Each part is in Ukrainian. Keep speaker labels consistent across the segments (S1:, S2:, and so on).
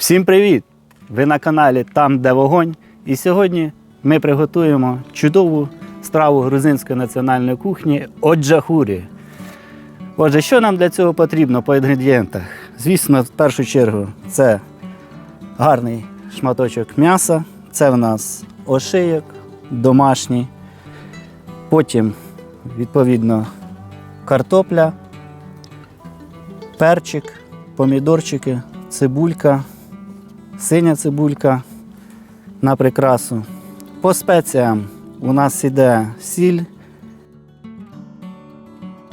S1: Всім привіт! Ви на каналі Там, де вогонь. І сьогодні ми приготуємо чудову страву грузинської національної кухні оджахурі. Отже, що нам для цього потрібно по інгредієнтах? Звісно, в першу чергу це гарний шматочок м'яса, це в нас ошийок домашній. Потім, відповідно, картопля, перчик, помідорчики, цибулька, синя цибулька на прикрасу. По спеціям у нас іде сіль,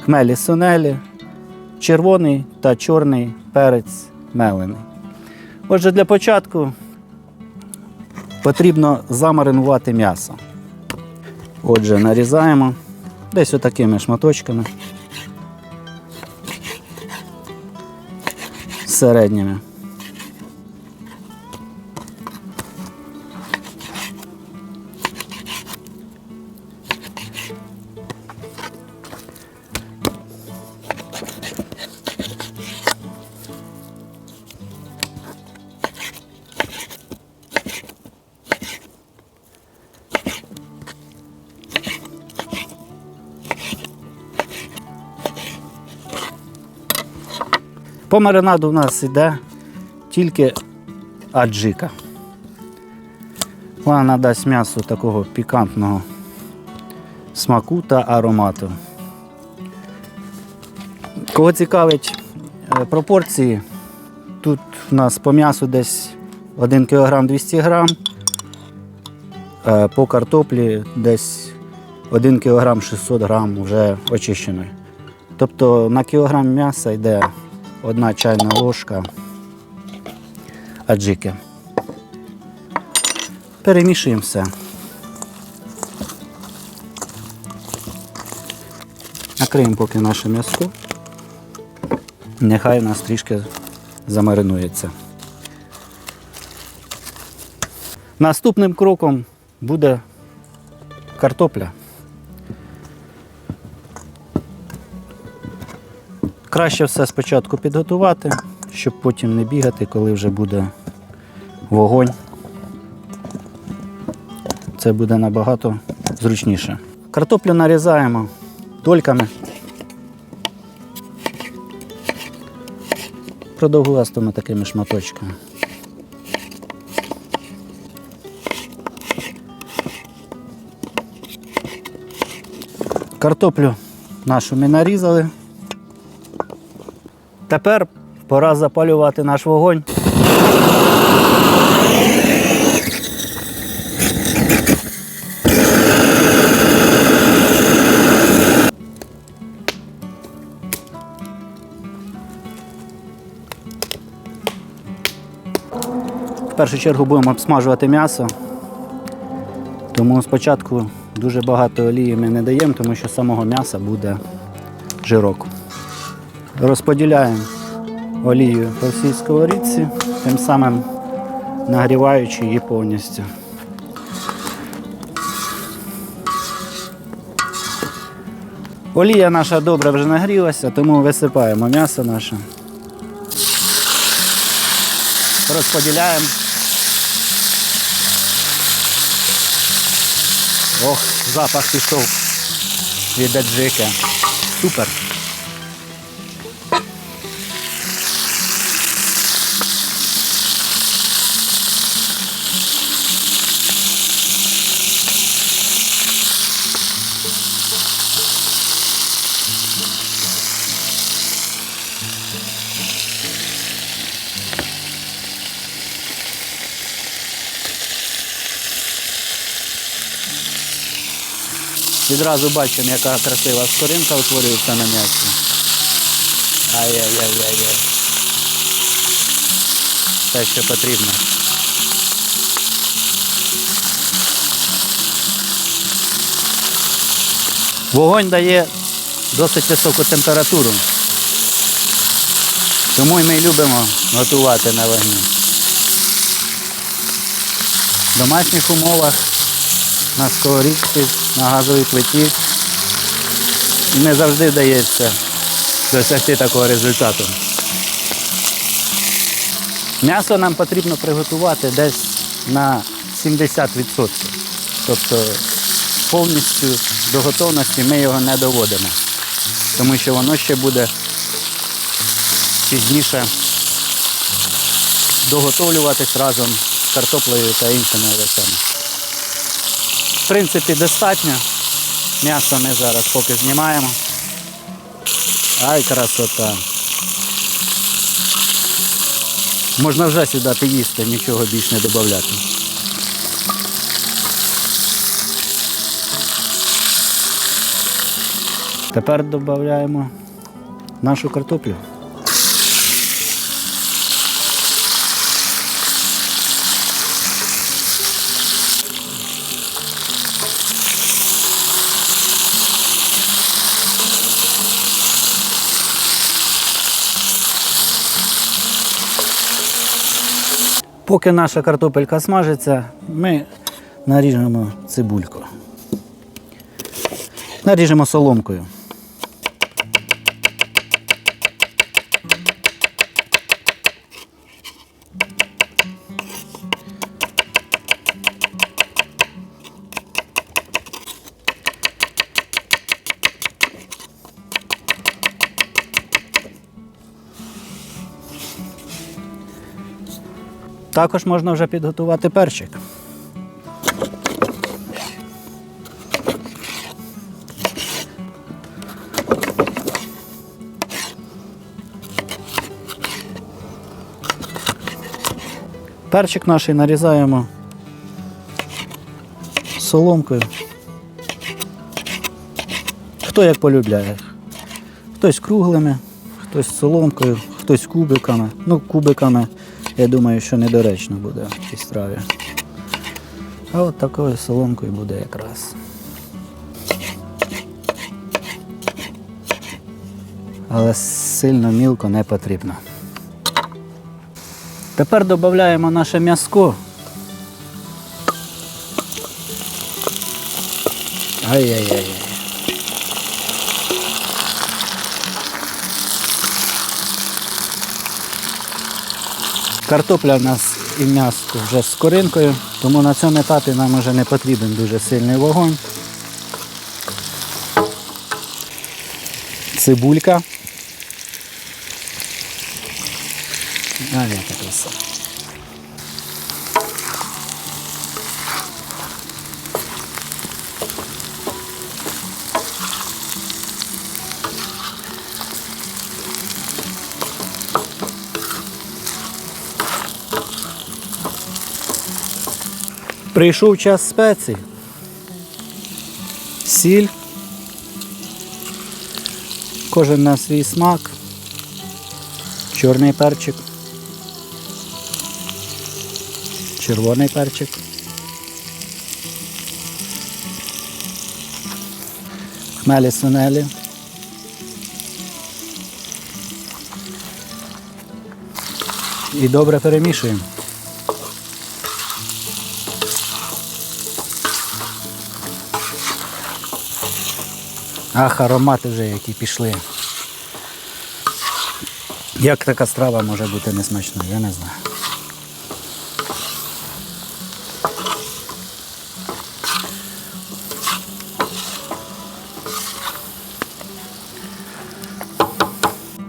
S1: хмелі сунелі, червоний та чорний перець мелений. Отже, для початку потрібно замаринувати м'ясо. Отже, нарізаємо десь отакими шматочками. Середніми. По маринаду у нас йде тільки аджика. Вона надасть м'ясу такого пікантного смаку та аромату. Кого цікавить е, пропорції, тут у нас по м'ясу десь 1 кг 200 г, по картоплі десь 1 кг 600 г вже очищеної. Тобто на кілограм м'яса йде одна чайна ложка аджики. Перемішуємо все. Накриємо поки наше м'яско. Нехай у нас трішки замаринується. Наступним кроком буде картопля. Краще все спочатку підготувати, щоб потім не бігати, коли вже буде вогонь. Це буде набагато зручніше. Картоплю нарізаємо дольками. Продовгувастими такими шматочками. Картоплю нашу ми нарізали. Тепер пора запалювати наш вогонь. В першу чергу будемо обсмажувати м'ясо. Тому спочатку дуже багато олії ми не даємо, тому що самого м'яса буде жирок. Розподіляємо олію по всій сковорідці, тим самим нагріваючи її повністю. Олія наша добре вже нагрілася, тому висипаємо м'ясо наше. Розподіляємо. Ох, запах пішов від аджики. Супер. Відразу бачимо, яка красива скоринка утворюється на м'ясі. Ай-яй-яй-яй-яй. Те, що потрібно. Вогонь дає досить високу температуру. Тому і ми любимо готувати на вогні. В домашніх умовах на сковорідці, на газовій плиті. Не завжди вдається досягти такого результату. М'ясо нам потрібно приготувати десь на 70%. Тобто повністю до готовності ми його не доводимо, тому що воно ще буде пізніше доготовлюватись разом з картоплею та іншими овочами. В принципі, достатньо. М'ясо ми зараз поки знімаємо. Ай, красота. Можна вже сюди їсти, нічого більш не додати. Тепер додаємо нашу картоплю. Поки наша картопелька смажиться, ми наріжемо цибульку. Наріжемо соломкою. Також можна вже підготувати перчик. Перчик наш нарізаємо соломкою. Хто як полюбляє. Хтось круглими, хтось соломкою, хтось кубиками. Ну, кубиками, я думаю, що недоречно буде в цій страві. А от такою соломкою буде якраз. Але сильно мілко не потрібно. Тепер додаємо наше м'яско. Ай-яй-яй. Картопля в нас і м'ясо вже з коринкою, тому на цьому етапі нам вже не потрібен дуже сильний вогонь. Цибулька. А, яка краса. Прийшов час спецій. Сіль. Кожен на свій смак. Чорний перчик. Червоний перчик. Хмелі сунелі. І добре перемішуємо. Ах, аромати вже які пішли. Як така страва може бути несмачною, я не знаю.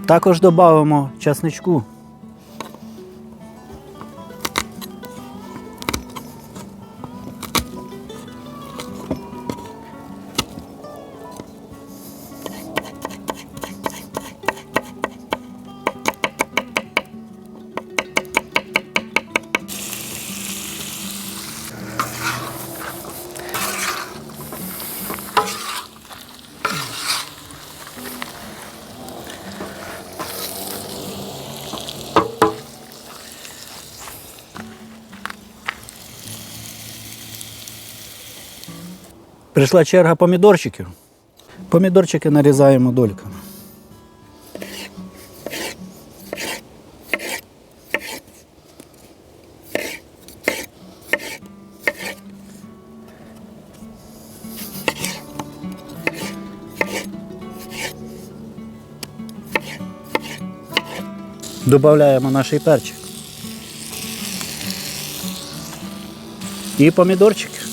S1: Також додамо часничку. Прийшла черга помідорчиків. Помідорчики нарізаємо дольками. Добавляємо наш перчик. І помідорчики.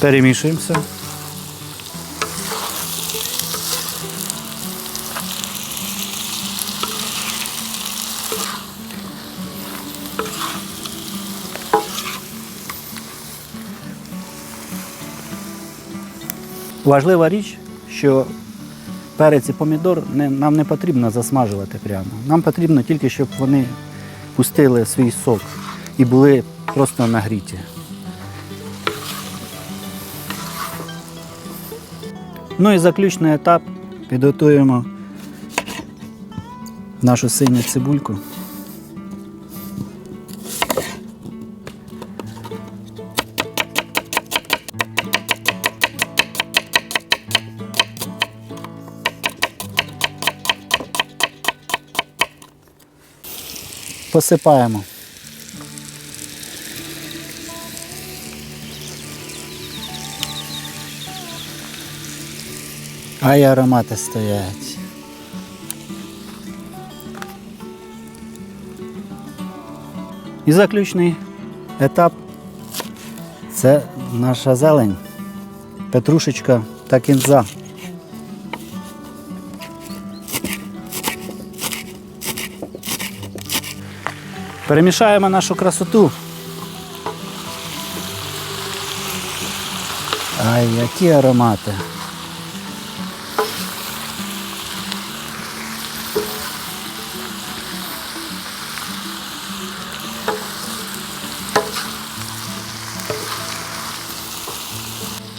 S1: Перемішуємо все. Важлива річ, що перець і помідор не, нам не потрібно засмажувати прямо. Нам потрібно тільки, щоб вони пустили свій сок і були просто нагріті. Ну і заключний етап підготуємо нашу синю цибульку. Посипаємо. А й аромати стоять. І заключний етап це наша зелень, петрушечка та кінза. Перемішаємо нашу красоту. Ай, які аромати.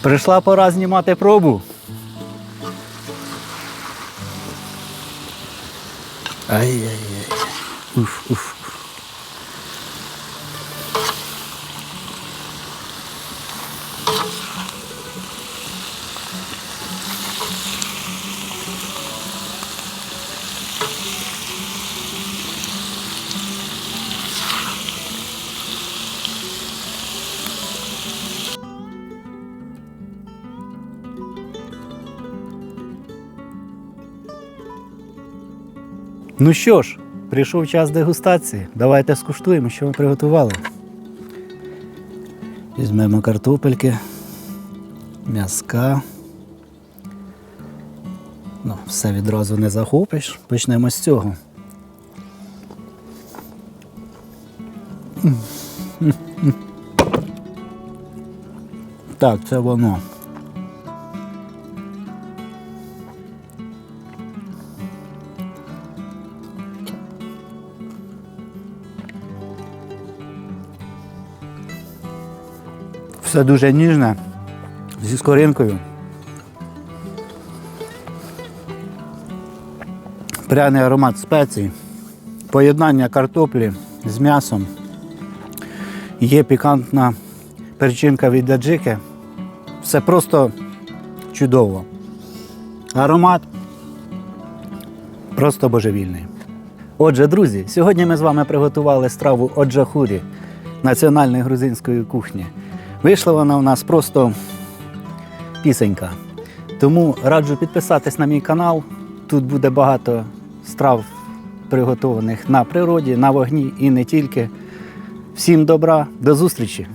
S1: Прийшла пора знімати пробу. Ай-яй-яй. Уф, Ну що ж, прийшов час дегустації. Давайте скуштуємо, що ми приготували. Візьмемо картопельки, м'язка. Ну, все відразу не захопиш. Почнемо з цього. Так, це воно. Все дуже ніжне, зі скоринкою. Пряний аромат спецій, поєднання картоплі з м'ясом. Є пікантна перчинка від аджики. Все просто чудово. Аромат просто божевільний. Отже, друзі, сьогодні ми з вами приготували страву оджахурі національної грузинської кухні. Вийшла вона у нас просто пісенька. Тому раджу підписатись на мій канал. Тут буде багато страв приготованих на природі, на вогні і не тільки. Всім добра, до зустрічі!